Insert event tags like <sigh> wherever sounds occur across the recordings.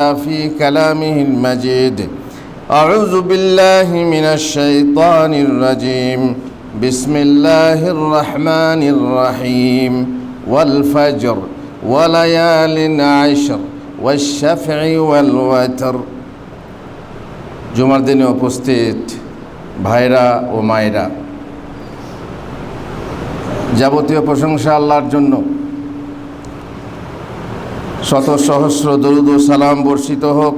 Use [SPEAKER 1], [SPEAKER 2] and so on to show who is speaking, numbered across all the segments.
[SPEAKER 1] في كلامه المجيد أعوذ بالله من الشيطان الرجيم بسم الله الرحمن الرحيم والفجر وليال عشر والشفع والوتر জুমার দিনে উপস্থিত ভাইরা ও মায়েরা যাবতীয় প্রশংসা আল্লাহর জন্য শত সহস্র দরুদ সালাম বর্ষিত হোক।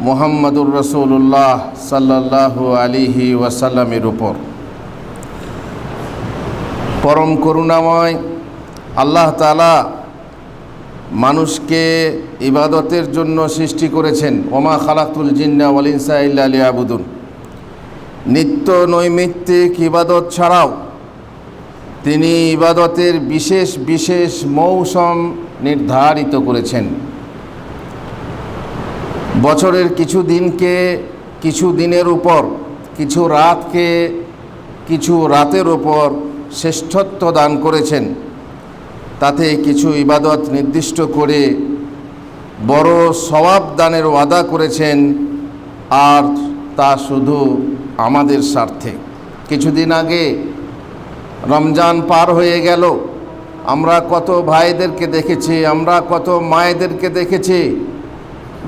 [SPEAKER 1] মোহাম্মদুর রসুল্লাহ সাল্লাল্লাহু আলিহি ওয়াসাল্লামের উপর। পরম করুণাময় আল্লাহ তালা মানুষকে ইবাদতের জন্য সৃষ্টি করেছেন। ওমা খালাকুল জিন্না ওয়ালিনসা ইল্লা আবুদুন নিত্য নৈমিত্তিক ইবাদত ছাড়াও তিনি ইবাদতের বিশেষ বিশেষ মৌসুম নির্ধারিত করেছেন। বছরের কিছু দিনকে কিছু দিনের উপর, কিছু রাতকে কিছু রাতের উপর শ্রেষ্ঠত্ব দান করেছেন। তাতে কিছু ইবাদত নির্দিষ্ট করে বড় সওয়াব দানের ওয়াদা করেছেন, আর তা শুধু আমাদের স্বার্থে। কিছুদিন আগে রমজান পার হয়ে গেল। আমরা কত ভাইদেরকে দেখেছি, আমরা কত মায়েদেরকে দেখেছি,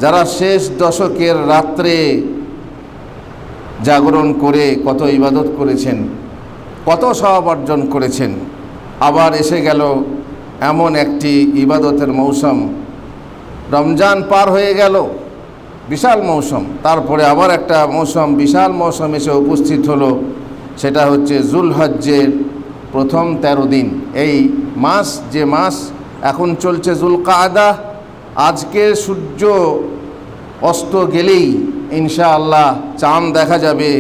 [SPEAKER 1] যারা শেষ দশকের রাত্রে জাগরণ করে কত ইবাদত করেছেন, কত সব অর্জন করেছেন, আবার এসে গেল এমন একটি ইবাদতের মৌসুম। রমজান পার হয়ে গেল, বিশাল মৌসুম। তারপরে আবার একটা মৌসুম, বিশাল মৌসুম এসে উপস্থিত হলো, সেটা হচ্ছে জুলহজ্জের প্রথম তেরো দিন। এই মাস, যে মাস এখন চলছে জুলকাদা, আজকে সূর্য অস্ত গেলেই ইনশাআল্লাহ চাঁদ দেখা যাবে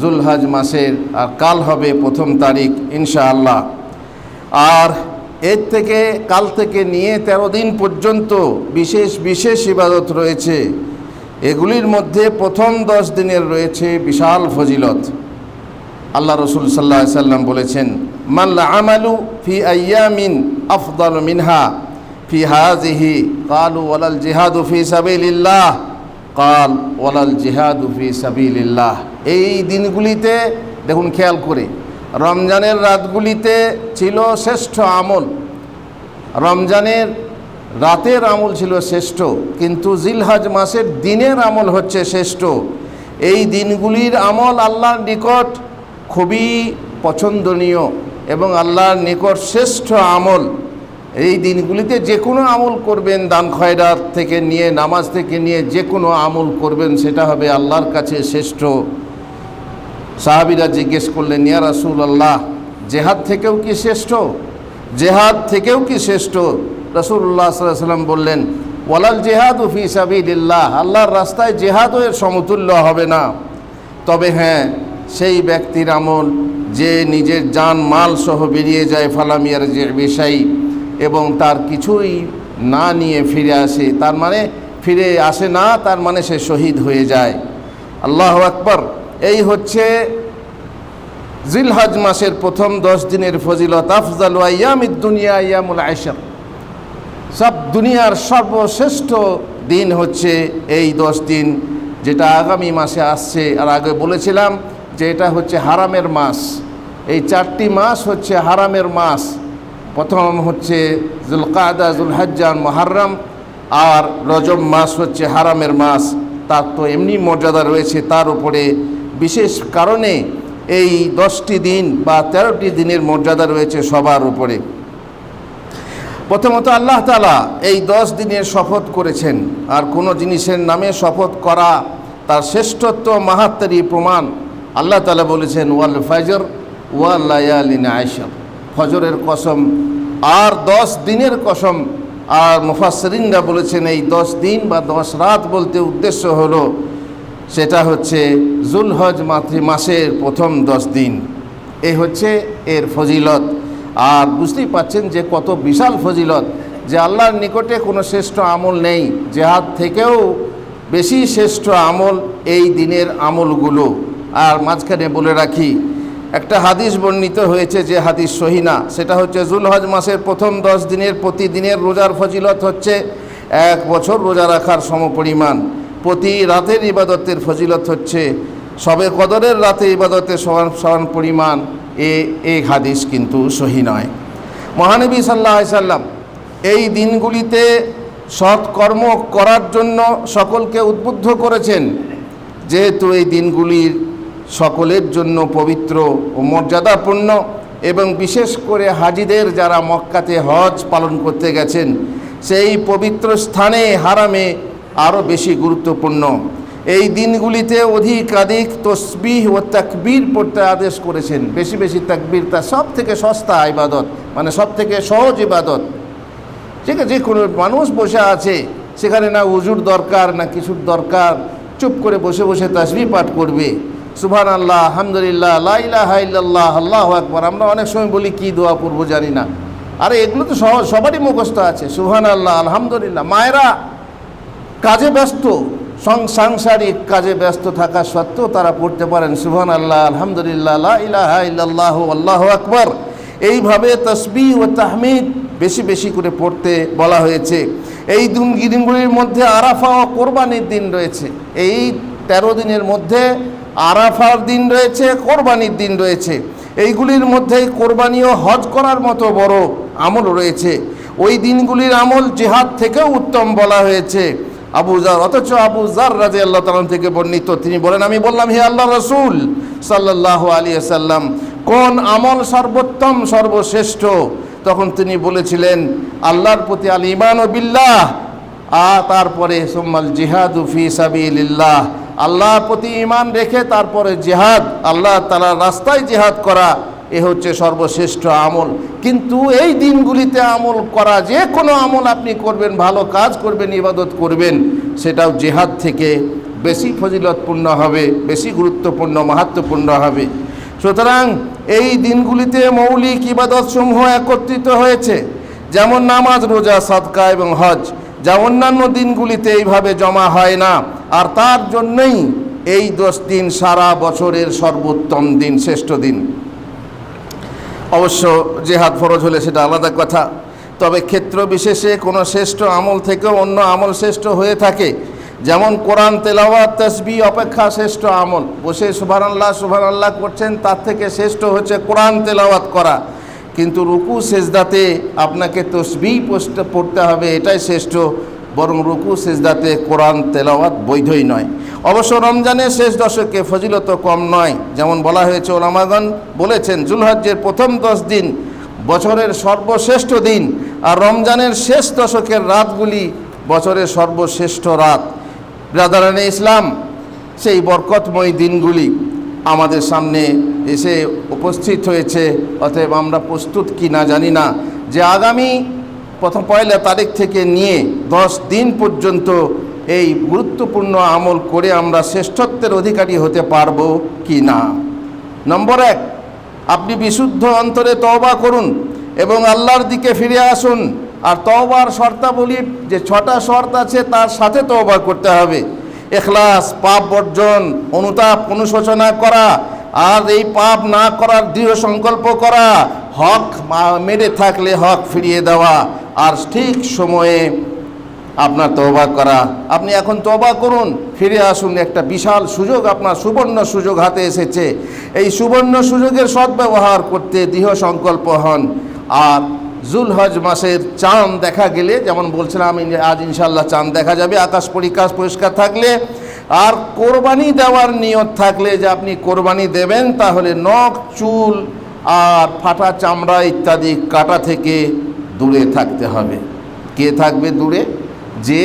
[SPEAKER 1] জুলহাজ মাসের, আর কাল হবে প্রথম তারিখ ইনশাআল্লাহ। আর এর থেকে, কাল থেকে নিয়ে ১৩ দিন পর্যন্ত বিশেষ বিশেষ ইবাদত রয়েছে। এগুলির মধ্যে প্রথম দশ দিনের রয়েছে বিশাল ফজিলত। আল্লাহ রসুল সাল্লাহ সাল্লাম বলেছেন মাল্লা আমালু ফি আয়ামিন আফদল মিনহা, ফি হাজিহি কালু ওয়ালাল জিহাদু ফি সাবিলিল্লাহ, কাল ওয়ালাল জিহাদু ফি সাবিলিল্লাহ। এই দিনগুলিতে, দেখুন খেয়াল করে, রমজানের রাতগুলিতে ছিল শ্রেষ্ঠ আমল। রমজানের রাতের আমল ছিল শ্রেষ্ঠ, কিন্তু জিলহাজ মাসের দিনের আমল হচ্ছে শ্রেষ্ঠ। এই দিনগুলির আমল আল্লাহর নিকট খুবই পছন্দনীয় এবং আল্লাহর নিকট শ্রেষ্ঠ আমল এই দিনগুলিতে যে কোনো আমল করবেন, দান খয়রাত থেকে নিয়ে, নামাজ থেকে নিয়ে যে কোনো আমল করবেন, সেটা হবে আল্লাহর কাছে শ্রেষ্ঠ। সাহাবিরা জিজ্ঞেস করলেন, ইয়া রাসুল আল্লাহ জেহাদ থেকেও কি শ্রেষ্ঠ? জেহাদ থেকেও কি শ্রেষ্ঠ? রসুল্লাহ সাল্লাম বললেন, ওয়ালাল জেহাদ উফি সাবিল্লাহ আল্লাহর রাস্তায় জেহাদও এর সমতুল্য হবে না। তবে হ্যাঁ সেই ব্যক্তির আমল, যে নিজের যান মাল সহ বেরিয়ে যায়, ফালামিয়ার যে বিষয় এবং তার কিছুই না নিয়ে ফিরে আসে, তার মানে ফিরে আসে না, তার মানে সে শহীদ হয়ে যায়। আল্লাহ আকবর। এই হচ্ছে জিলহজ মাসের প্রথম দশ দিনের ফজিলত, আফজাল ইয়ামিদ দুনিয়া ইয়ামুল আয়সর সব দুনিয়ার সর্বশ্রেষ্ঠ দিন হচ্ছে এই দশ দিন, যেটা আগামী মাসে আসছে। আর আগে বলেছিলাম যে এটা হচ্ছে হারামের মাস। এই চারটি মাস হচ্ছে হারামের মাস। প্রথম হচ্ছে জুল জুলকাদা জুলহাজ্জান মহারম আর রজব মাস হচ্ছে হারামের মাস। তার তো এমনি মর্যাদা রয়েছে তার উপরে। বিশেষ কারণে এই দশটি দিন বা তেরোটি দিনের মর্যাদা রয়েছে সবার উপরে। প্রথমত আল্লাহ তালা এই দশ দিনের শপথ করেছেন। আর কোনো জিনিসের নামে শপথ করা তার শ্রেষ্ঠত্ব মাহাত্মারি প্রমাণ। আল্লাহ তালা বলেছেন, ওয়াল ফাজর ওয়াল্লায়ালিন আয়সর ফজরের কসম আর দশ দিনের কসম। আর মুফাসরিনরা বলেছেন, এই দশ দিন বা দশ রাত বলতে উদ্দেশ্য হলো, সেটা হচ্ছে জুলহজ মাতৃ মাসের প্রথম দশ দিন। এ হচ্ছে এর ফজিলত। আর বুঝতেই পাচ্ছেন যে কত বিশাল ফজিলত যে আল্লাহর নিকটে কোনো শ্রেষ্ঠ আমল নেই। জেহাদ থেকেও বেশি শ্রেষ্ঠ আমল এই দিনের আমলগুলো। আর মাঝখানে বলে রাখি, একটা হাদিস বর্ণিত হয়েছে যে হাদিস সহিনা সেটা হচ্ছে জুলহজ মাসের প্রথম দশ দিনের প্রতিদিনের রোজার ফজিলত হচ্ছে এক বছর রোজা রাখার সমপরিমাণ। প্রতি রাতের ইবাদতের ফজিলত হচ্ছে সবে কদরের রাতে ইবাদতের সমান সমান পরিমাণ। এ এক হাদিস কিন্তু সহি নয়। মহানবী সাল্লাহ সাল্লাম এই দিনগুলিতে সৎকর্ম করার জন্য সকলকে উদ্বুদ্ধ করেছেন। যেহেতু এই দিনগুলির সকলের জন্য পবিত্র ও মর্যাদাপূর্ণ এবং বিশেষ করে হাজিদের যারা মক্কাতে হজ পালন করতে গেছেন, সেই পবিত্র স্থানে হারামে আরও বেশি গুরুত্বপূর্ণ। এই দিনগুলিতে অধিকাধিক তসবিহ ও তাকবীর পড়তে আদেশ করেছেন। বেশি বেশি তাকবীর তা সব থেকে সস্তা ইবাদত মানে সব থেকে সহজ ইবাদত। ঠিক আছে যে কোনো মানুষ বসে আছে, সেখানে না উজুর দরকার, না কিছুর দরকার, চুপ করে বসে বসে তাসবি পাঠ করবে। সুবহান আল্লাহ আলহামদুলিল্লাহ লাইলাহ ইল্লাল্লাহ, আল্লাহ আকবর। আমরা অনেক সময় বলি, কি দোয়া পড়ব জানি না। আরে, এগুলো তো সহজ সবারই মুখস্থ আছে। সুহান আল্লাহ আলহামদুলিল্লাহ। মায়েরা কাজে ব্যস্ত সাংসারিক কাজে ব্যস্ত থাকা সত্ত্বেও তারা পড়তে পারেন সুবহান আল্লাহ আলহামদুলিল্লাহ ইলাহা ইল্লাল্লাহ, আল্লাহ আকবর। এইভাবে তসবি ও তাহমিদ বেশি বেশি করে পড়তে বলা হয়েছে। এই দিন মধ্যে আরাফা ও কোরবানির দিন রয়েছে। এই তেরো দিনের মধ্যে আরাফার দিন রয়েছে, কোরবানির দিন রয়েছে। এইগুলির মধ্যে কোরবানি ও হজ করার মতো বড় আমল রয়েছে। ওই দিনগুলির আমল জেহাদ থেকেও উত্তম বলা হয়েছে। আবু জার, অথচ আবু জার রাজে আল্লাহ তালাম থেকে বর্ণিত। তিনি বলেন, আমি বললাম, হে আল্লাহ রসুল সাল্লাহ আলী সাল্লাম কোন আমল সর্বোত্তম, সর্বশ্রেষ্ঠ? তখন তিনি বলেছিলেন, আল্লাহর প্রতি আল ইমান ও বিল্লাহ, আ তারপরে, সোম্মাল জিহাদ ফি সাবিল্লাহ আল্লাহর প্রতি ইমান রেখে তারপরে জেহাদ, আল্লাহ তালার রাস্তায় জেহাদ করা, এ হচ্ছে সর্বশ্রেষ্ঠ আমল। কিন্তু এই দিনগুলিতে আমল করা, যে কোনো আমল আপনি করবেন, ভালো কাজ করবেন, ইবাদত করবেন, সেটাও জেহাদ থেকে বেশি ফজিলতপূর্ণ হবে, বেশি গুরুত্বপূর্ণ, মাহাত্মপূর্ণ হবে। সুতরাং এই দিনগুলিতে মৌলিক ইবাদতসমূহ একত্রিত হয়েছে। যেমন নামাজ, রোজা, সদকা এবং হজ। যা অন্যান্য দিনগুলিতে এইভাবে জমা হয় না। আর তার জন্যই এই দশ দিন সারা বছরের সর্বোত্তম দিন, শ্রেষ্ঠ দিন। অবশ্য জেহাদ ফরজ হলে সেটা আলাদা কথা। তবে ক্ষেত্র বিশেষে কোনো শ্রেষ্ঠ আমল থেকেও অন্য আমল শ্রেষ্ঠ হয়ে থাকে। যেমন কোরআন, তেলাওয়াত তসবি অপেক্ষা শ্রেষ্ঠ আমল। বসে সুভান আল্লাহ করছেন, তার থেকে শ্রেষ্ঠ হচ্ছে কোরআন তেলাওয়াত করা। কিন্তু রুকু, সেজদাতে আপনাকে তসবি পড়তে হবে, এটাই শ্রেষ্ঠ। বরং রুকু, সেজদাতে কোরআন, তেলাওয়াত বৈধই নয়। অবশ্য রমজানের শেষ দশকে ফজিলত কম নয়, যেমন বলা হয়েছে ওলামাগন বলেছেন জুলহজ্জের প্রথম দশ দিন বছরের সর্বশ্রেষ্ঠ দিন, আর রমজানের শেষ দশকের রাতগুলি বছরের সর্বশ্রেষ্ঠ রাত। ব্রাদারানে ইসলাম, সেই বরকতময় দিনগুলি আমাদের সামনে এসে উপস্থিত হয়েছে, অতএব আমরা প্রস্তুত কি না জানি না। যে আগামী প্রথম পয়লা তারিখ থেকে নিয়ে দশ দিন পর্যন্ত এই গুরুত্বপূর্ণ আমল করে আমরা শ্রেষ্ঠত্বের অধিকারী হতে পারব কি না? নম্বর এক, আপনি বিশুদ্ধ অন্তরে তওবা করুন এবং আল্লাহর দিকে ফিরে আসুন। আর তওবার শর্তাবলীর যে ছটা শর্ত আছে তার সাথে তওবা করতে হবে। এখলাস, পাপ বর্জন, অনুতাপ, অনুশোচনা করা, আর এই পাপ না করার দৃঢ় সংকল্প করা, হক মেরে থাকলে হক ফিরিয়ে দেওয়া। আর ঠিক সময়ে আপনার তওবা করা। আপনি এখন তওবা করুন, ফিরে আসুন, একটা বিশাল সুযোগ আপনার সুবর্ণ সুযোগ হাতে এসেছে। এই সুবর্ণ সুযোগের সদ্ব্যবহার করতে দৃঢ় সংকল্প হন। আর জুলহজ মাসের চাঁদ দেখা গেলে, যেমন বলছিলাম আজ ইনশাল্লাহ চাঁদ দেখা যাবে, আকাশ পরিকাশ পরিষ্কার থাকলে। আর কোরবানি দেওয়ার নিয়ত থাকলে যে আপনি কোরবানি দেবেন, তাহলে নখ, চুল আর ফাটা চামড়া ইত্যাদি কাটা থেকে দূরে থাকতে হবে। কে থাকবে দূরে? যে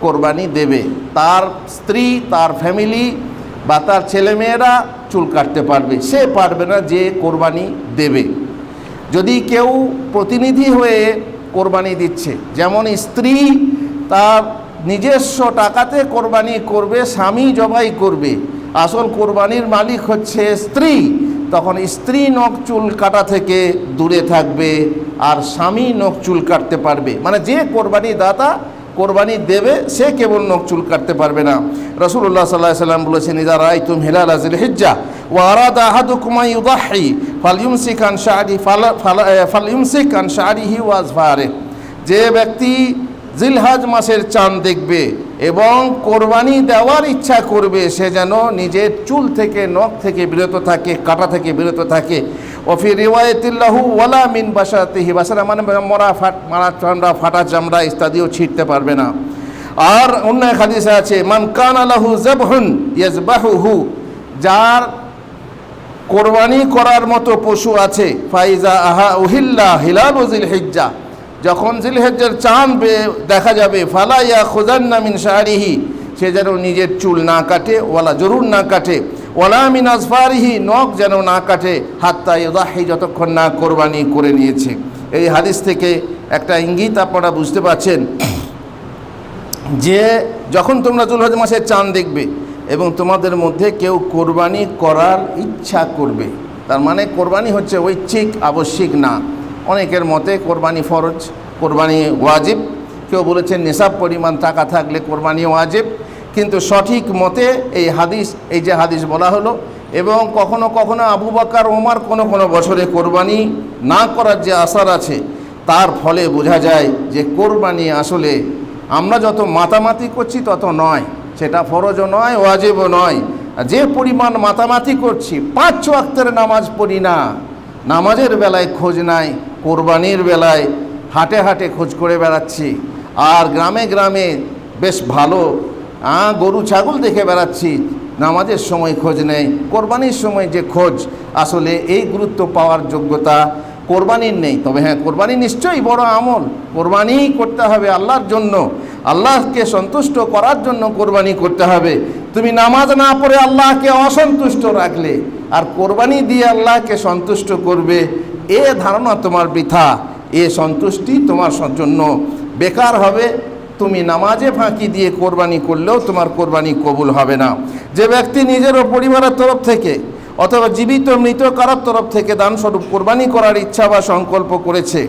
[SPEAKER 1] কোরবানি দেবে। তার স্ত্রী, তার ফ্যামিলি বা তার ছেলেমেয়েরা চুল কাটতে পারবে। সে পারবে না যে কোরবানি দেবে। যদি কেউ প্রতিনিধি হয়ে কোরবানি দিচ্ছে, যেমন স্ত্রী তার নিজস্ব টাকাতে কোরবানি করবে, স্বামী জবাই করবে, আসল কোরবানির মালিক হচ্ছে স্ত্রী তখন স্ত্রী নখ চুল কাটা থেকে দূরে থাকবে আর স্বামী নখ চুল কাটতে পারবে। মানে যে কোরবানি দাতা কোরবানি দেবে, সে কেবল নখ চুল কাটতে পারবে না। রসুল্লাহ সাল্লাহ সাল্লাম বলেছেন ইদা রাই তুম হেলাল আজিল হিজ্জা ও আরাদা আহাদু কুমাই উদাহি ফালিউমসিক আন শাড়ি ফাল ইউমসিক আন শাড়িহি ওয়াজফারে যে ব্যক্তি জিলহাজ মাসের চাঁদ দেখবে এবং কোরবানি দেওয়ার ইচ্ছা করবে, সে যেন নিজের চুল থেকে, নখ থেকে বিরত থাকে, কাটা থেকে বিরত থাকে। অফি রিওয়ায়তিল্লাহু ওয়ালা মিন বাসাতিহি বাসারা মানে মরা ফাট, মারা চামড়া, ফাটা চামড়া, ইত্যাদিও ছিটতে পারবে না। আর অন্য হাদিসে আছে, মান কান আলাহু জাবহুন ইয়াজবাহুহু যার কোরবানি করার মতো পশু আছে, ফাইজা আহা উহিল্লা হিলাল জিল হিজ্জা। যখন জিলহেজ্জের চাঁদ দেখা যাবে ফালাইয়া খোজান্না মিন শাহরিহি, সে যেন নিজের চুল না কাটে, ওয়ালা জরুর না কাটে, ওয়ালা মিন আজফারিহি নখ যেন না কাটে, হাত্তা ইদাহি যতক্ষণ না কোরবানি করে নিয়েছে। এই হাদিস থেকে একটা ইঙ্গিত আপনারা বুঝতে পারছেন যে, যখন তোমরা জুলহজ মাসের চাঁদ দেখবে এবং তোমাদের মধ্যে কেউ কোরবানি করার ইচ্ছা করবে, তার মানে কোরবানি হচ্ছে ঐচ্ছিক, আবশ্যিক না। অনেকের মতে কোরবানি ফরজ, কোরবানি ওয়াজিব। কেউ বলেছেন নেশাব পরিমাণ টাকা থাকলে কোরবানি ওয়াজিব, কিন্তু সঠিক মতে এই হাদিস, এই যে হাদিস বলা হলো, এবং কখনো কখনো আবু বাকার ওমার কোনো কোনো বছরে কোরবানি না করার যে আসার আছে, তার ফলে বোঝা যায় যে কোরবানি আসলে আমরা যত মাতামাতি করছি তত নয়, সেটা ফরজও নয়, ওয়াজিবও নয়। যে পরিমাণ মাতামাতি করছি, পাঁচ ওয়াক্তের নামাজ পড়ি না, নামাজের বেলায় খোঁজ নাই কোরবানির বেলায় হাটে হাটে খোঁজ করে বেড়াচ্ছি। আর গ্রামে গ্রামে বেশ ভালো গরু, ছাগল দেখে বেড়াচ্ছি। নামাজের সময় খোঁজ নেই, কোরবানির সময় যে খোঁজ, আসলে এই গুরুত্ব পাওয়ার যোগ্যতা কোরবানির নেই। তবে হ্যাঁ কোরবানি নিশ্চয়ই বড় আমল। কোরবানি করতে হবে আল্লাহর জন্য। আল্লাহকে সন্তুষ্ট করার জন্য কোরবানি করতে হবে। তুমি নামাজ না পড়ে আল্লাহকে অসন্তুষ্ট রাখলে, আর কোরবানি দিয়ে আল্লাহকে সন্তুষ্ট করবে এ ধারণা তোমার বৃথা, এ সন্তুষ্টি তোমার জন্য বেকার হবে। তুমি নামাজে ফাঁকি দিয়ে কোরবানি করলেও তোমার কোরবানি কবুল হবে না। যে ব্যক্তি নিজের ও পরিবারের তরফ থেকে অথবা জীবিত মৃত কারোর তরফ থেকে দানস্বরূপ কোরবানি করার ইচ্ছা বা সংকল্প করেছে,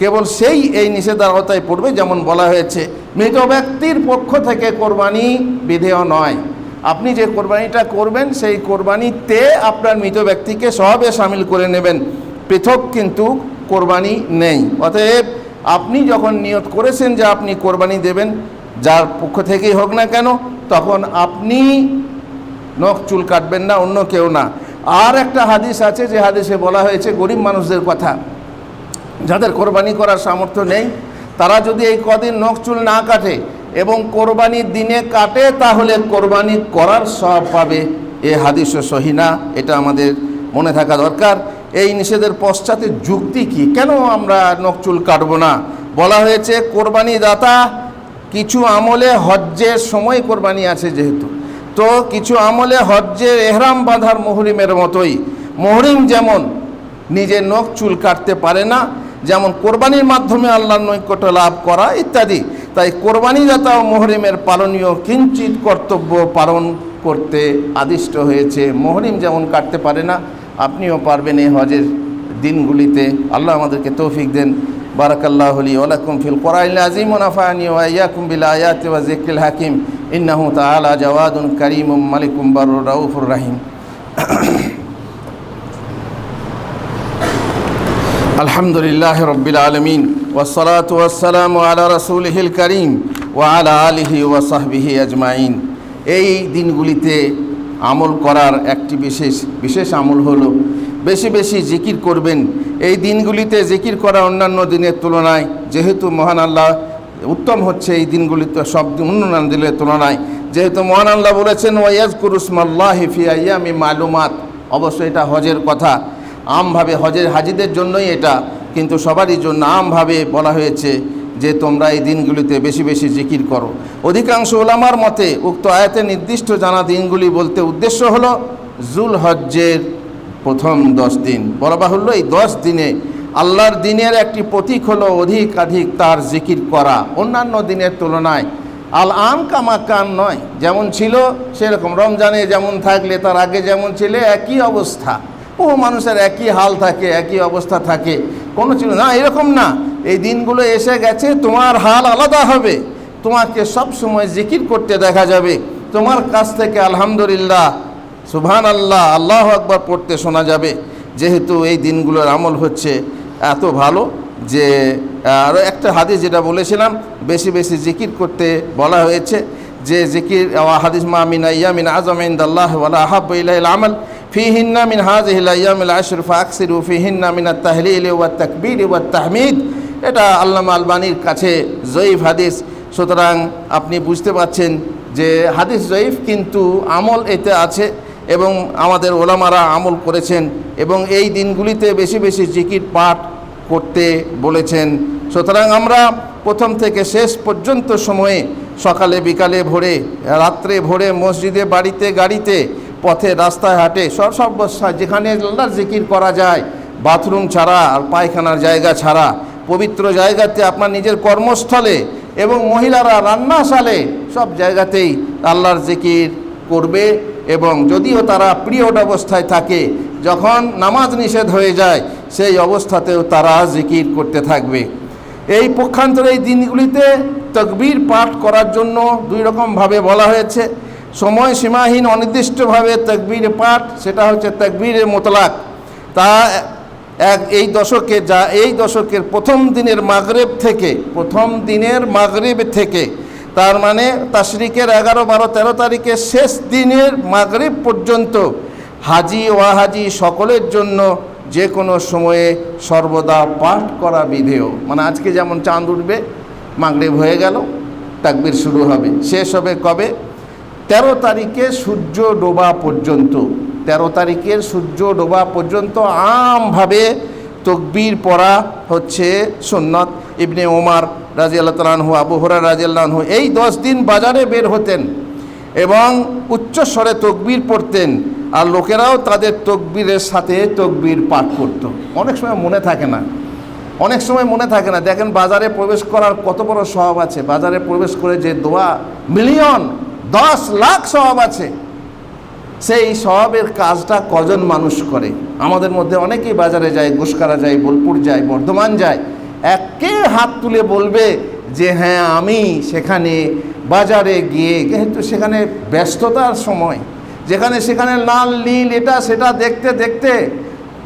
[SPEAKER 1] কেবল সেই এই নিষেধার আওতায় পড়বে যেমন বলা হয়েছে, মৃত ব্যক্তির পক্ষ থেকে কোরবানি বিধেয় নয়। আপনি যে কোরবানিটা করবেন, সেই কোরবানিতে আপনার মৃত ব্যক্তিকে সবে সামিল করে নেবেন। পৃথক কিন্তু কোরবানি নেই। অতএব আপনি যখন নিয়ত করেছেন যে আপনি কোরবানি দেবেন, যার পক্ষ থেকেই হোক না কেন, তখন আপনি নখ চুল কাটবেন না, অন্য কেউ না। আর একটা হাদিস আছে, যে হাদিসে বলা হয়েছে, গরিব মানুষদের কথা, যাদের কোরবানি করার সামর্থ্য নেই, তারা যদি এই কদিন নখ চুল না কাটে এবং কোরবানির দিনে কাটে, তাহলে কোরবানি করার সব পাবে। এ হাদিস সহিনা এটা আমাদের মনে থাকা দরকার। এই নিষেধের পশ্চাতে যুক্তি কি? কেন আমরা নখ চুল কাটবো না? বলা হয়েছে, কোরবানি দাতা, কিছু আমলে হজ্জের সময় কোরবানি আছে যেহেতু। তো কিছু আমলে হজ্জের এহরাম বাঁধার মুহরিমের মতোই। মহরিম যেমন নিজের নখ চুল কাটতে পারে না, যেমন কোরবানির মাধ্যমে আল্লাহর নৈকট্য লাভ করা ইত্যাদি, তাই কোরবানিদাতা ও মোহরিমের পালনীয় কিঞ্চিত কর্তব্য পালন করতে আদিষ্ট হয়েছে। মহরিম যেমন কাটতে পারে না আপনিও পারবেন এই হজের দিনগুলিতে। আল্লাহ আমাদেরকে তৌফিক দেন। বারাকাল্লাহ আলী ওলাকুম ফিল কোরআল আজিম ওনাফানি ওয়াইয়াকুম বিল আয়াত ওয়া জিকিল হাকিম। ইন্নাহু তাআলা জাওয়াদুন করিম মালিকুম বারুর রাউফুর রাহিম। আলহামদুলিল্লাহ রব্বিল আলমিন। ওসলাত ওয়াসালাম আলা রসুলহিল করিম ও আলা আলিহি ওয়া সাহবিহি আজমাইন। এই দিনগুলিতে আমল করার একটি বিশেষ বিশেষ আমল হলো বেশি বেশি জিকির করবেন। এই দিনগুলিতে জিকির করা অন্যান্য দিনের তুলনায়, যেহেতু মহান আল্লাহ উত্তম হচ্ছে এই দিনগুলিতে সব অন্যান্য দিনের তুলনায়, যেহেতু মহান আল্লাহ বলেছেন ওয়াইয়াজ কুরুসমাল্লাহ ফি আইয়ামি মালুমাত। অবশ্যই এটা হজের কথা। আমভাবে হজের হাজিদের জন্যই এটা, কিন্তু সবারই জন্য আমভাবে বলা হয়েছে যে তোমরা এই দিনগুলিতে বেশি বেশি জিকির করো। অধিকাংশ ওলামার মতে উক্ত আয়াতে নির্দিষ্ট জানা দিনগুলি বলতে উদ্দেশ্য হল জুল হজ্জের প্রথম দশ দিন। বলা বাহুল্য, এই দশ দিনে আল্লাহর দিনের একটি প্রতীক হলো অধিকাধিক তার জিকির করা। অন্যান্য দিনের তুলনায় আল আম কামাকান নয়, যেমন ছিল সেরকম। রমজানে যেমন থাকলে তার আগে যেমন ছিল, একই অবস্থা। বহু মানুষের একই হাল থাকে, একই অবস্থা থাকে। কোনো ছিল না, এরকম না। এই দিনগুলো এসে গেছে, তোমার হাল আলাদা হবে। তোমাকে সব সময় জিকির করতে দেখা যাবে। তোমার কাছ থেকে আলহামদুলিল্লাহ সুবহান আল্লাহ আল্লাহ আকবার পড়তে শোনা যাবে। যেহেতু এই দিনগুলোর আমল হচ্ছে এত ভালো যে আরও একটা হাদিস যেটা বলেছিলাম, বেশি বেশি জিকির করতে বলা হয়েছে যে, জিকির হাদিস, মা মিন আয়ামিন আজম ইন্দাল্লাহ ওয়ালা আহাব ইলাইল আমল মিন হাযিহিল আয়ামিল আশর ফাকসিরু ফিহিন্না মিন আত-তাহলিল ওয়াত তাকবীর ওয়াত তাহমিদ। এটা আল্লামা আলবানির কাছে জয়ীফ হাদিস। সুতরাং আপনি বুঝতে পাচ্ছেন যে হাদিস জয়ীফ কিন্তু আমল এতে আছে এবং আমাদের ওলামারা আমল করেছেন এবং এই দিনগুলিতে বেশি বেশি জিকির পাঠ করতে বলেছেন। সুতরাং আমরা প্রথম থেকে শেষ পর্যন্ত সময়ে সকালে, বিকালে ভোরে, রাত্রে ভোরে, মসজিদে, বাড়িতে, গাড়িতে, পথে, রাস্তায়, হাটে, সব সব যেখানে জিকির করা যায়, বাথরুম ছাড়া আর পায়খানার জায়গা ছাড়া পবিত্র জায়গাতে আপনার নিজের কর্মস্থলে এবং মহিলারা রান্নাশালে সব জায়গাতেই আল্লাহর জিকির করবে এবং যদিও তারা পিরিয়ড অবস্থায় থাকে, যখন নামাজ নিষেধ হয়ে যায়, সেই অবস্থাতেও তারা জিকির করতে থাকবে। এই পক্ষান্তরে এই দিনগুলিতে তকবীর পাঠ করার জন্য দুই রকমভাবে বলা হয়েছে। সময় সীমাহীন অনির্দিষ্টভাবে তকবীর পাঠ, সেটা হচ্ছে তকবীরের মোতলাক। তা এক, এই দশকে যা, এই দশকের প্রথম দিনের মাগরেব থেকে, প্রথম দিনের মাগরেব থেকে, তার মানে তাশরিকের এগারো, বারো, তেরো তারিখের শেষ দিনের মাগরিব পর্যন্ত হাজি, ওয়াহাজি সকলের জন্য যে কোনো সময়ে সর্বদা পাঠ করা বিধেয়। মানে আজকে যেমন চাঁদ উঠবে, মাগরিব হয়ে গেল, তাকবির শুরু হবে। শেষ হবে কবে? তেরো তারিখে সূর্য ডোবা পর্যন্ত, তেরো তারিখের সূর্য ডোবা পর্যন্ত আমভাবে তকবির পড়া হচ্ছে সুন্নত ইবনে ওমার রাজি আল্লাহ তালাহু আবু হরা রাজি আল্লাহু এই দশ দিন বাজারে বের হতেন এবং উচ্চস্বরে তকবির পড়তেন আর লোকেরাও তাদের তকবীরের সাথে তকবির পাঠ করত। অনেক সময় মনে থাকে না, অনেক সময় মনে থাকে না। দেখেন বাজারে প্রবেশ করার কত বড় স্বভাব আছে। বাজারে প্রবেশ করে যে দোয়া, মিলিয়ন দশ লাখ স্বভাব আছে। সেই স্বভাবের কাজটা কজন মানুষ করে? আমাদের মধ্যে অনেকেই বাজারে যায় ঘুষকারা যায়, বোলপুর যায়, বর্ধমান যায়। একে হাত তুলে বলবে যে হ্যাঁ আমি সেখানে বাজারে গিয়ে যেহেতু সেখানে ব্যস্ততার সময়। যেখানে সেখানে লাল, নীল, এটা, সেটা দেখতে দেখতে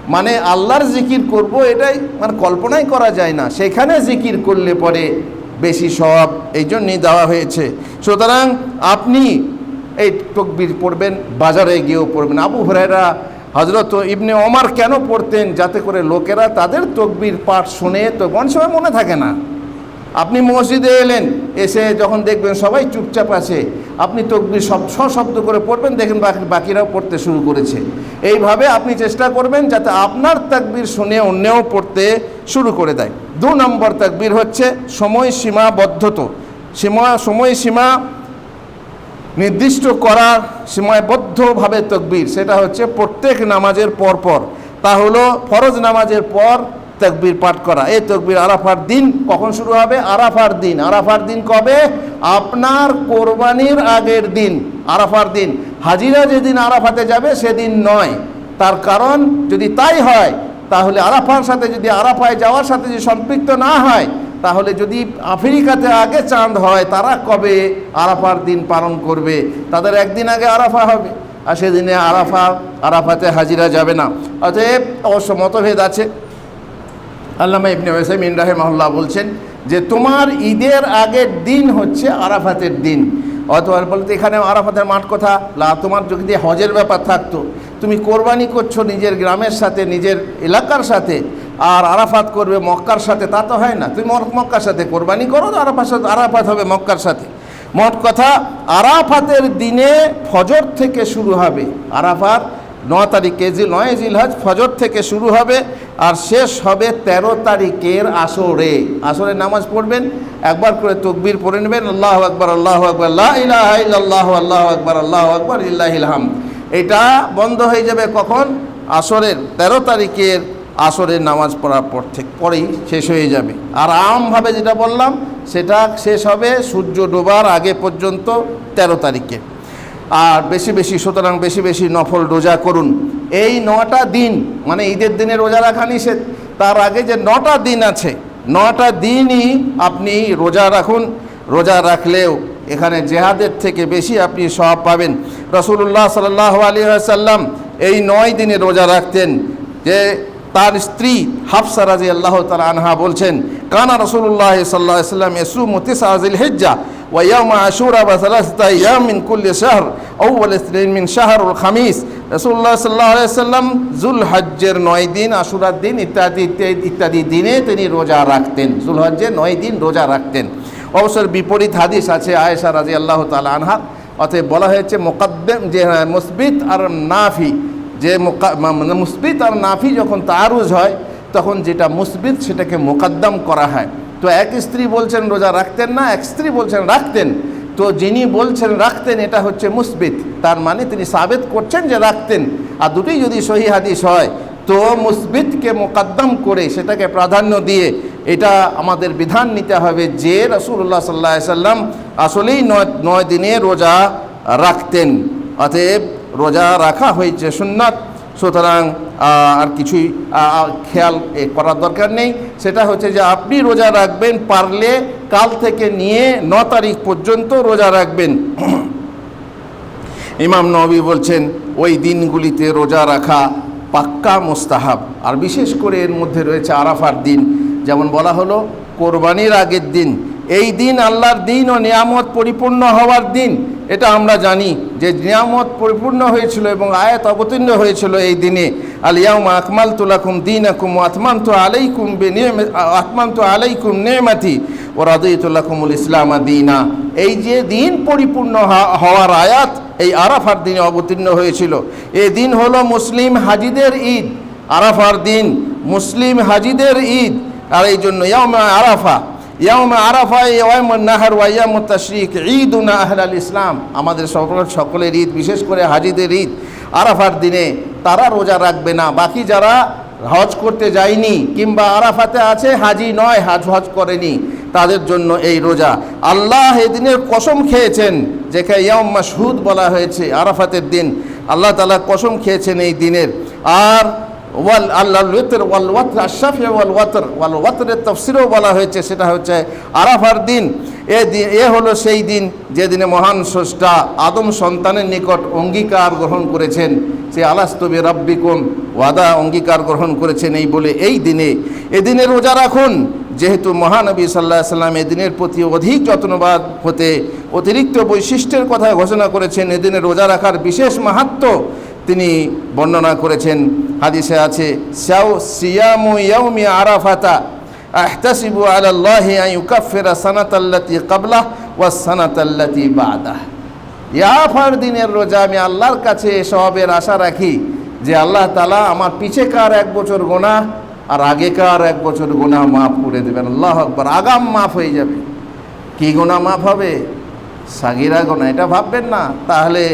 [SPEAKER 1] মানে আল্লাহর জিকির করব, এটাই মানে কল্পনাই করা যায় না। সেখানে জিকির করলে পরে বেশি সব এই জন্যই দেওয়া হয়েছে। সুতরাং আপনি এই তকবির পড়বেন, বাজারে গিয়েও পড়বেন। আবু হরাইরা হজরত ইবনে অমার কেন পড়তেন? যাতে করে লোকেরা তাদের তকবির পাঠ শুনে, তো অনেক সময় মনে থাকে না। আপনি মসজিদে এলেন, এসে যখন দেখবেন সবাই চুপচাপ আছে, আপনি তকবির সব শব্দ করে পড়বেন, দেখেন বাকিরাও পড়তে শুরু করেছে। এইভাবে আপনি চেষ্টা করবেন যাতে আপনার তাকবির শুনে অন্যেও পড়তে শুরু করে দেয়। দু নম্বর তাকবির হচ্ছে সময় সীমাবদ্ধত। সীমা সময়সীমা নির্দিষ্ট করার সীমাবদ্ধভাবে তকবির, সেটা হচ্ছে প্রত্যেক নামাজের পর পর তা হলো ফরজ নামাজের পর তকবির পাঠ করা। এই তকবির আরাফার দিন কখন শুরু হবে? আরাফার দিন। আরাফার দিন কবে? আপনার কোরবানির আগের দিন। আরাফার দিন। হাজিরা যেদিন আরাফাতে যাবে, সেদিন নয়। তার কারণ যদি তাই হয়, তাহলে আরাফার সাথে যদি আরাফায় যাওয়ার সাথে যদি সম্পৃক্ত না হয়, তাহলে যদি আফ্রিকাতে আগে চাঁদ হয়, তারা কবে আরাফার দিন পালন করবে? তাদের একদিন আগে আরাফা হবে, আর সেদিনে আরাফা, আরাফাতে হাজিরা যাবে না। অতএব অবশ্য মতভেদ আছে। আল্লামা ইবনে ওসাইমিন রাহেমাহুল্লাহ বলছেন যে তোমার ঈদের আগের দিন হচ্ছে আরাফাতের দিন। অথবা বলতে এখানে আরাফাতের মাঠ কথা। লা তোমার যদি হজের ব্যাপার থাকতো, তুমি কোরবানি করছ নিজের গ্রামের সাথে, নিজের এলাকার সাথে, আর আরাফাত করবে মক্কার সাথে, তা তো হয় না। তুমি মক্কার সাথে কোরবানি করো আরাফার সাথে আরাফাত হবে মক্কার সাথে। মোট কথা, আরাফাতের দিনে ফজর থেকে শুরু হবে। আরাফাত ন তারিখে জি নয় জিলহজ ফজর থেকে শুরু হবে আর শেষ হবে ১৩ তারিখের আসরে। আসরে নামাজ পড়বেন, একবার করে তকবির পড়ে নেবেন, আল্লাহ আকবর আল্লাহ আকবর আল্লাহ আল্লাহ আকবর আল্লাহ আকবর ইল্লাহিলহাম এটা বন্ধ হয়ে যাবে কখন? আসরের ১৩ তারিখের আসরের নামাজ পড়ার পর থেকে, পরেই শেষ হয়ে যাবে। আর আমভাবে যেটা বললাম, সেটা শেষ হবে সূর্য ডোবার আগে পর্যন্ত ১৩ তারিখে। আর বেশি বেশি, সুতরাং বেশি বেশি নফল রোজা করুন। এই নটা দিন মানে ঈদের দিনে রোজা রাখা নিষেধ, তার আগে যে নটা দিন আছে, নটা দিনই আপনি রোজা রাখুন। রোজা রাখলেও এখানে জেহাদের থেকে বেশি আপনি সব পাবেন। রসুল্লাহ সাল্লাহ আলী সাল্লাম এই নয় দিনে রোজা রাখতেন, যে তার স্ত্রী হাফসা রাজি আল্লাহ তালা আনহা বলছেন, কানা রসুল্লাহ সাল্লাহ সাল্লাম ইসু মতিস আজিল হেজ্জা। ويوم عاشوراء وثلاثة أيام من كل شهر أول اثنين من شهر الخميس রসুল্লাহ সাল্লাহ সাল্লাম জুল হজ্জের নয় দিন আশুরার দিন ইত্যাদি ইত্যাদি ইত্যাদি দিনে তিনি রোজা রাখতেন জুল হজ্জের নয় দিন রোজা রাখতেন অবসর বিপরীত হাদিস আছে আয়েশা রাজি আল্লাহ তালা আনহা অতএব বলা হয়েছে মোকাদ্দেম যে হ্যাঁ, মুসবিত আর নাফি যে মোকা- মা- মানে মুসবিত আর নাফি যখন তারুজ হয় তখন যেটা মুসবিত সেটাকে মোকাদ্দম করা হয় তো এক স্ত্রী বলছেন, রোজা রাখতেন না। এক স্ত্রী বলছেন, রাখতেন। তো যিনি বলছেন, রাখতেন, এটা হচ্ছে মুসবিত। তার মানে তিনি সাবেত করছেন যে রাখতেন। আর দুটোই যদি সহি হাদিস হয়, তো মুসবিতকে মোকাদ্দম করে সেটাকে প্রাধান্য দিয়ে এটা আমাদের বিধান নিতে হবে যে রসুল্লাহ সাল্লাহ সাল্লাম আসলেই নয় নয় দিনে রোজা রাখতেন। অতএব রোজা রাখা হয়েছে সুন্নাত। সুতরাং আর কিছুই খেয়াল করার দরকার নেই। সেটা হচ্ছে যে আপনি রোজা রাখবেন পারলে কাল থেকে নিয়ে ন তারিখ পর্যন্ত রোজা রাখবেন। <clears throat> ইমাম নবী বলছেন, ওই দিনগুলিতে রোজা রাখা পাক্কা মোস্তাহাব। আর বিশেষ করে এর মধ্যে রয়েছে আরাফার দিন। যেমন বলা হলো, কোরবানির আগের দিন। এই দিন আল্লাহর দিন ও নিয়ামত পরিপূর্ণ হওয়ার দিন। এটা আমরা জানি যে নিয়ামত পরিপূর্ণ হয়েছিল এবং আয়াত অবতীর্ণ হয়েছিল এই দিনে। আলিয়াউম আকমাল তুলাকুম দিন আকুম আতমান তো আলাইকুম বে আতমান তো আলাইকুম নেমাতি ও রাদুইতুল্লাকুমুল ইসলাম দিনা। এই যে দিন পরিপূর্ণ হওয়ার আয়াত, এই আরাফার দিনে অবতীর্ণ হয়েছিল। এই দিন হলো মুসলিম হাজিদের ঈদ। আরাফার দিন, মুসলিম হাজিদের ঈদ। আর এই জন্য ইয়ামা আরাফা ইয়ামা আরাফা নাহার ওয়াইয়াম তশরিক। ঈদ উনা আহলাল ইসলাম। আমাদের সকল সকলের ঈদ, বিশেষ করে হাজিদের ঈদ। আরাফার দিনে তারা রোজা রাখবে না। বাকি যারা হজ করতে যায়নি কিংবা আরাফাতে আছে, হাজি নয়, হাজ হজ করেনি, তাদের জন্য এই রোজা। আল্লাহ এই দিনের কসম খেয়েছেন যেখানে ইয়ম মাসহুদ বলা হয়েছে, আরাফাতের দিন। আল্লাহ তালা কসম খেয়েছেন এই দিনের। আর ওয়াল আল্লাহ ওয়াল ওয়াতর আশাফে ওয়াল ওয়াতর, ওয়াল ওয়াতরের তফসিরও বলা হয়েছে, সেটা হচ্ছে আরাফার দিন। এ দিন এ হলো সেই দিন যেদিনে মহান স্রষ্টা আদম সন্তানের নিকট অঙ্গীকার গ্রহণ করেছেন। সে আলাস্তবে রব্বিকুম ওয়াদা অঙ্গীকার গ্রহণ করেছেন এই বলে এই দিনে। এদিনে রোজা রাখুন, যেহেতু মহানবী সাল্লাহ সাল্লাম এদিনের প্রতি অধিক যত্নবাদ হতে অতিরিক্ত বৈশিষ্ট্যের কথা ঘোষণা করেছেন। এদিনে রোজা রাখার বিশেষ মাহাত্ম তিনি বর্ণনা করেছেন, হাদিসে আছে, সাউ সিয়ামু ইয়াউমি আরাফাতা আহতাসিবু আলাল্লাহি আন ইউকাফিরা সানাতাল্লাতি ক্বাবলাহ ওয়াস সানাতাল্লাতি বাদাহ। ইয়াফার দিনের রোজা আমি আল্লাহর কাছে সবের আশা রাখি যে আল্লাহ তালা আমার পিছেকার এক বছর গোনা আর আগেকার এক বছর গোনা মাফ করে দেবেন। আল্লাহ আকবর, আগাম মাফ হয়ে যাবে। কি গোনা মাফ হবে? সাগিরা গোনা এটা ভাববেন না। তাহলে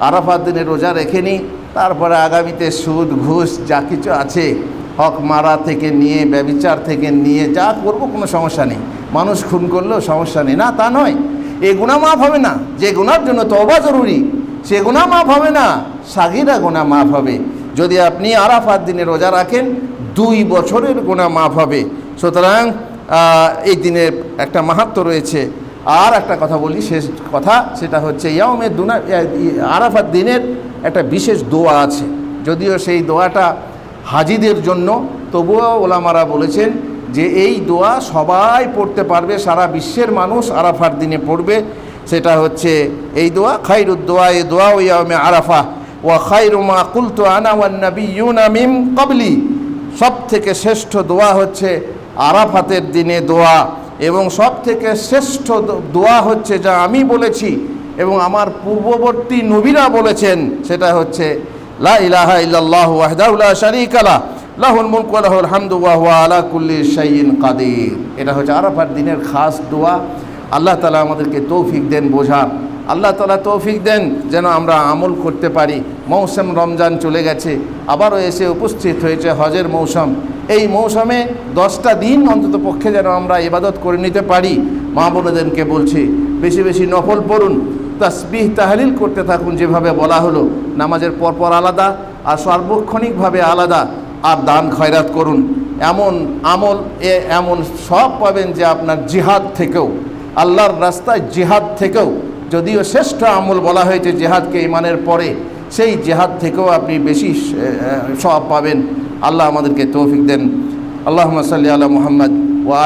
[SPEAKER 1] আরাফাত দিনে রোজা রেখে নিই তারপরে আগামীতে সুদ, ঘুষ, যা কিছু আছে, হক মারা থেকে নিয়ে, ব্যবিচার থেকে নিয়ে, যা করব কোনো সমস্যা নেই। মানুষ খুন করলেও সমস্যা নেই। না, তা নয়। এ গুণা মাফ হবে না। যে গুণার জন্য তওবা জরুরি, সে গুণা মাফ হবে না। সাগিরা গুণা মাফ হবে। যদি আপনি আরাফাত দিনে রোজা রাখেন, দুই বছরের গুণা মাফ হবে। সুতরাং এই দিনের একটা মাহাত্ম রয়েছে। আর একটা কথা বলি, শেষ কথা, সেটা হচ্ছে ইয়ামের দুনা আরাফাত দিনের একটা বিশেষ দোয়া আছে। যদিও সেই দোয়াটা হাজিদের জন্য, তবুও ওলামারা বলেছেন যে এই দোয়া সবাই পড়তে পারবে, সারা বিশ্বের মানুষ আরাফার দিনে পড়বে। সেটা হচ্ছে এই দোয়া খাইরুদ্দোয়া এই দোয়া, ও ইয়ামে আরাফা। ওয়া খাইরুমা কুলতু আনা ওয়ান কবলি সব থেকে শ্রেষ্ঠ দোয়া হচ্ছে আরাফাতের দিনে দোয়া। এবং সব থেকে শ্রেষ্ঠ দোয়া হচ্ছে যা আমি বলেছি এবং আমার পূর্ববর্তী নবীরা বলেছেন, সেটা হচ্ছে, লা ইলাহা ইল্লাল্লাহ ওয়াহদাহু লা শারীকা লা লাহুল মুলকু লাহুল হামদু ওয়া হুয়া আলা কুল্লি শাইইন কাদির। এটা হচ্ছে আরাফার দিনের খাস দোয়া। আল্লাহ তালা আমাদেরকে তৌফিক দেন বোঝার। আল্লাহ তালা তৌফিক দেন যেন আমরা আমল করতে পারি। মৌসুম রমজান চলে গেছে, আবারও এসে উপস্থিত হয়েছে হজের মৌসুম। এই মৌসুমে দশটা দিন অন্তত পক্ষে যেন আমরা ইবাদত করে নিতে পারি। মা বোনেদেরকে বলছি, বেশি বেশি নফল পড়ুন, তাসবিহ, তাহলিল করতে থাকুন যেভাবে বলা হলো। নামাজের পরপর আলাদা, আর সার্বক্ষণিকভাবে আলাদা, আর দান খয়রাত করুন। এমন আমল, এ এমন সব পাবেন যে আপনার জিহাদ থেকেও, আল্লাহর রাস্তায় জিহাদ থেকেও যদিও শ্রেষ্ঠ আমল বলা হয়েছে জেহাদকে ইমানের পরে, সেই জেহাদ থেকেও আপনি বেশি সব পাবেন। আল্লাহ আমাদেরকে তৌফিক দেন। আল্লাহ সাল্লি আল্লাহ মুহাম্মদ।